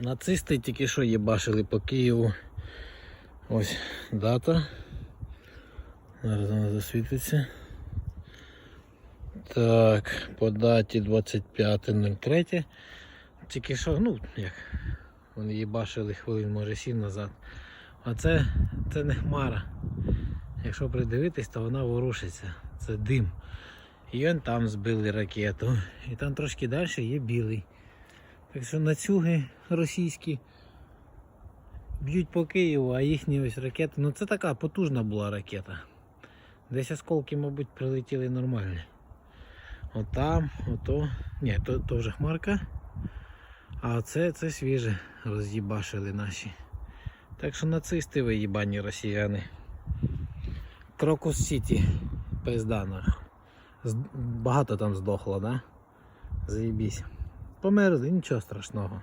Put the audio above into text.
Нацисти тільки що їбашили по Києву. Ось дата. Зараз вона засвітиться. Так, по даті 25.03. Тільки що, ну як, вони їбашили хвилин, може 7 назад. А це, це не хмара. Якщо придивитись, то вона ворушиться. Це дим. І он там збили ракету. І там трошки далі є білий. Так що нацюги російські б'ють по Києву, а їхні ось ракети. Ну це така потужна була ракета. Десь осколки, мабуть, прилетіли нормальні. От там, ото. Ні, то, то вже хмарка. А це, це свіже роз'їбашили наші. Так що нацисти ви їбані росіяни. Крокус Сіті. Пизда нахуй. Багато там здохло, да? Заєбісь. Померли, нічого страшного.